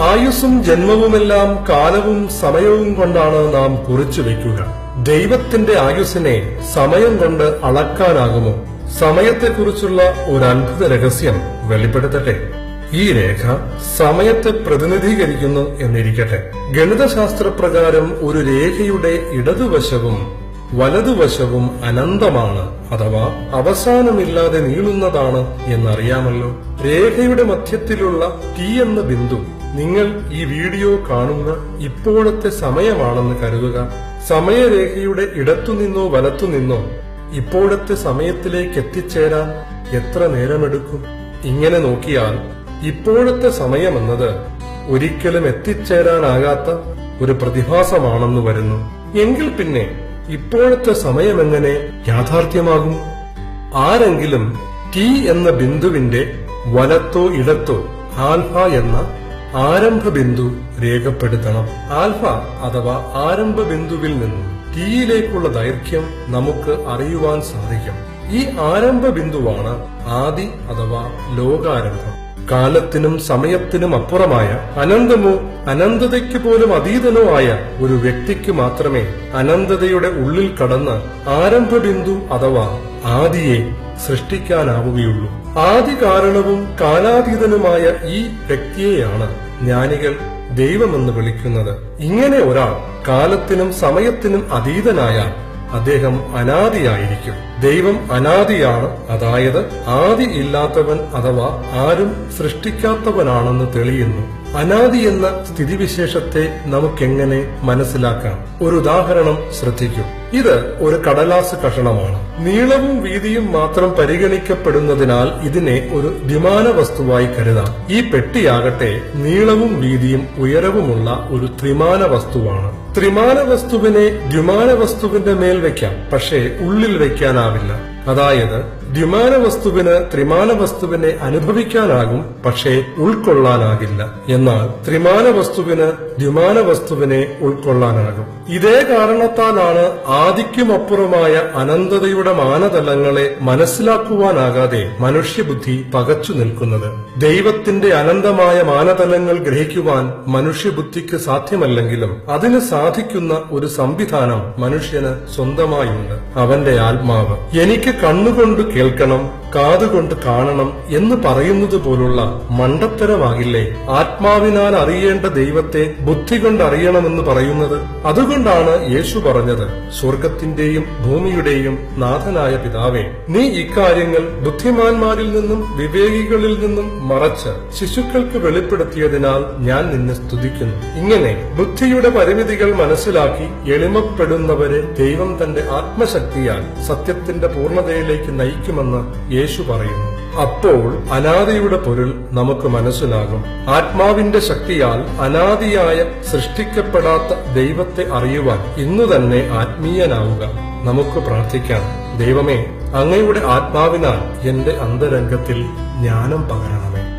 ആയുസ്സും ജന്മവുമെല്ലാം കാലവും സമയവും കൊണ്ടാണ് നാം കുറിച്ചു വെക്കുക. ദൈവത്തിന്റെ ആയുസ്സിനെ സമയം കൊണ്ട് അളക്കാനാകുമോ? സമയത്തെക്കുറിച്ചുള്ള ഒരു അത്ഭുത രഹസ്യം വെളിപ്പെടുത്തട്ടെ. ഈ രേഖ സമയത്തെ പ്രതിനിധീകരിക്കുന്നു എന്നിരിക്കട്ടെ. ഗണിതശാസ്ത്രപ്രകാരം ഒരു രേഖയുടെ ഇടതുവശവും വലതുവശവും അനന്തമാണ് അഥവാ അവസാനമില്ലാതെ നീളുന്നതാണ് എന്നറിയാമല്ലോ. രേഖയുടെ മധ്യത്തിലുള്ള ടി എന്ന ബിന്ദു നിങ്ങൾ ഈ വീഡിയോ കാണുന്ന ഇപ്പോഴത്തെ സമയമാണെന്ന് കരുതുക. സമയരേഖയുടെ ഇടത്തുനിന്നോ വലത്തുനിന്നോ ഇപ്പോഴത്തെ സമയത്തിലേക്ക് എത്തിച്ചേരാൻ എത്ര നേരമെടുക്കും? ഇങ്ങനെ നോക്കിയാൽ ഇപ്പോഴത്തെ സമയമെന്നത് ഒരിക്കലും എത്തിച്ചേരാനാകാത്ത ഒരു പ്രതിഭാസമാണെന്ന് വരുന്നു. എങ്കിൽ പിന്നെ ഇപ്പോഴത്തെ സമയമെങ്ങനെ യാഥാർത്ഥ്യമാകും? ആരെങ്കിലും ടി എന്ന ബിന്ദുവിന്റെ വലത്തോ ഇടത്തോ ആൽഫ എന്ന ആരംഭ ബിന്ദു രേഖപ്പെടുത്തണം. ആൽഫ അഥവാ ആരംഭ ബിന്ദുവിൽ നിന്നും ടിയിലേക്കുള്ള ദൈർഘ്യം നമുക്ക് അറിയുവാൻ സാധിക്കും. ഈ ആരംഭ ബിന്ദുവാണ് ആദി അഥവാ ലോകാരംഭം. കാലത്തിനും സമയത്തിനും അപ്പുറമായ അനന്തമോ അനന്തതയ്ക്ക് പോലും അതീതനോ ആയ ഒരു വ്യക്തിക്ക് മാത്രമേ അനന്തതയുടെ ഉള്ളിൽ കടന്ന് ആരംഭ ബിന്ദു അഥവാ ആദിയെ സൃഷ്ടിക്കാനാവുകയുള്ളൂ. ആദി കാരണവും കാലാതീതനുമായ ഈ വ്യക്തിയെയാണ് ജ്ഞാനികൾ ദൈവമെന്ന് വിളിക്കുന്നത്. ഇങ്ങനെ ഒരാൾ കാലത്തിനും സമയത്തിനും അതീതനായ അദ്ദേഹം അനാദിയായിരിക്കും. ദൈവം അനാദിയാണ് അതായത് ആദി ഇല്ലാത്തവൻ അഥവാ ആരും സൃഷ്ടിക്കാത്തവനാണെന്ന് തെളിയുന്നു. അനാദി എന്ന സ്ഥിതിവിശേഷത്തെ നമുക്കെങ്ങനെ മനസ്സിലാക്കാം? ഒരു ഉദാഹരണം ശ്രദ്ധിക്കൂ. ഇത് ഒരു കടലാസ് കഷണമാണ്. നീളവും വീതിയും മാത്രം പരിഗണിക്കപ്പെടുന്നതിനാൽ ഇതിനെ ഒരു ദ്വിമാന വസ്തുവായി കരുതാം. ഈ പെട്ടിയാകട്ടെ നീളവും വീതിയും ഉയരവുമുള്ള ഒരു ത്രിമാന വസ്തുവാണ്. ത്രിമാന വസ്തുവിനെ ദ്വിമാന വസ്തുവിന്റെ മേൽ വെക്കാം പക്ഷേ ഉള്ളിൽ വെക്കാനാവില്ല. അതായത് ദ്വിമാന വസ്തുവിന് ത്രിമാന വസ്തുവിനെ അനുഭവിക്കാനാകും പക്ഷേ ഉൾക്കൊള്ളാനാകില്ല. എന്നാൽ ത്രിമാന വസ്തുവിന് ദ്വിമാന വസ്തുവിനെ ഉൾക്കൊള്ളാനാകും. ഇതേ കാരണത്താലാണ് ആദിക്കുമപ്പുറമായ അനന്തതയുടെ മാനതലങ്ങളെ മനസ്സിലാക്കുവാനാകാതെ മനുഷ്യബുദ്ധി പകച്ചു നിൽക്കുന്നത്. ദൈവത്തിന്റെ അനന്തമായ മാനതലങ്ങൾ ഗ്രഹിക്കുവാൻ മനുഷ്യബുദ്ധിക്ക് സാധ്യമല്ലെങ്കിലും അതിന് സാധിക്കുന്ന ഒരു സംവിധാനം മനുഷ്യന് സ്വന്തമായുണ്ട്. അവന്റെ ആത്മാവ്. എനിക്ക് കണ്ണുകൊണ്ട് കേൾക്കണം കാതുകൊണ്ട് കാണണം എന്ന് പറയുന്നത് പോലുള്ള മണ്ടത്തരമാകില്ലേ? ആത്മാവിനാൽ അറിയേണ്ട ദൈവത്തെ ബുദ്ധി കൊണ്ട് അറിയണമെന്ന് പറയുന്നത് അതുകൊണ്ടാണ് യേശു പറഞ്ഞത് സ്വർഗത്തിന്റെയും ഭൂമിയുടെയും നാഥനായ പിതാവേ നീ ഇക്കാര്യങ്ങൾ ബുദ്ധിമാന്മാരിൽ നിന്നും വിവേകികളിൽ നിന്നും മറച്ച് ശിശുക്കൾക്ക് വെളിപ്പെടുത്തിയതിനാൽ ഞാൻ നിന്നെ സ്തുതിക്കുന്നു. ഇങ്ങനെ ബുദ്ധിയുടെ പരിമിതികൾ മനസ്സിലാക്കി എളിമപ്പെടുന്നവരെ ദൈവം തന്റെ ആത്മശക്തിയാൽ സത്യത്തിന്റെ പൂർണതയിലേക്ക് നയിക്കുമെന്ന് യേശു പറയുന്നു അപ്പോൾ അനാദിയുടെ പൊരുൾ നമുക്ക് മനസ്സിലാകും. ആത്മാവിന്റെ ശക്തിയാൽ അനാദിയായ സൃഷ്ടിക്കപ്പെടാത്ത ദൈവത്തെ അറിയുവാൻ ഇന്നു തന്നെ ആത്മീയനാവുക. നമുക്ക് പ്രാർത്ഥിക്കാം. ദൈവമേ അങ്ങയുടെ ആത്മാവിനാൽ എന്റെ അന്തരംഗത്തിൽ ജ്ഞാനം പകരണമേ.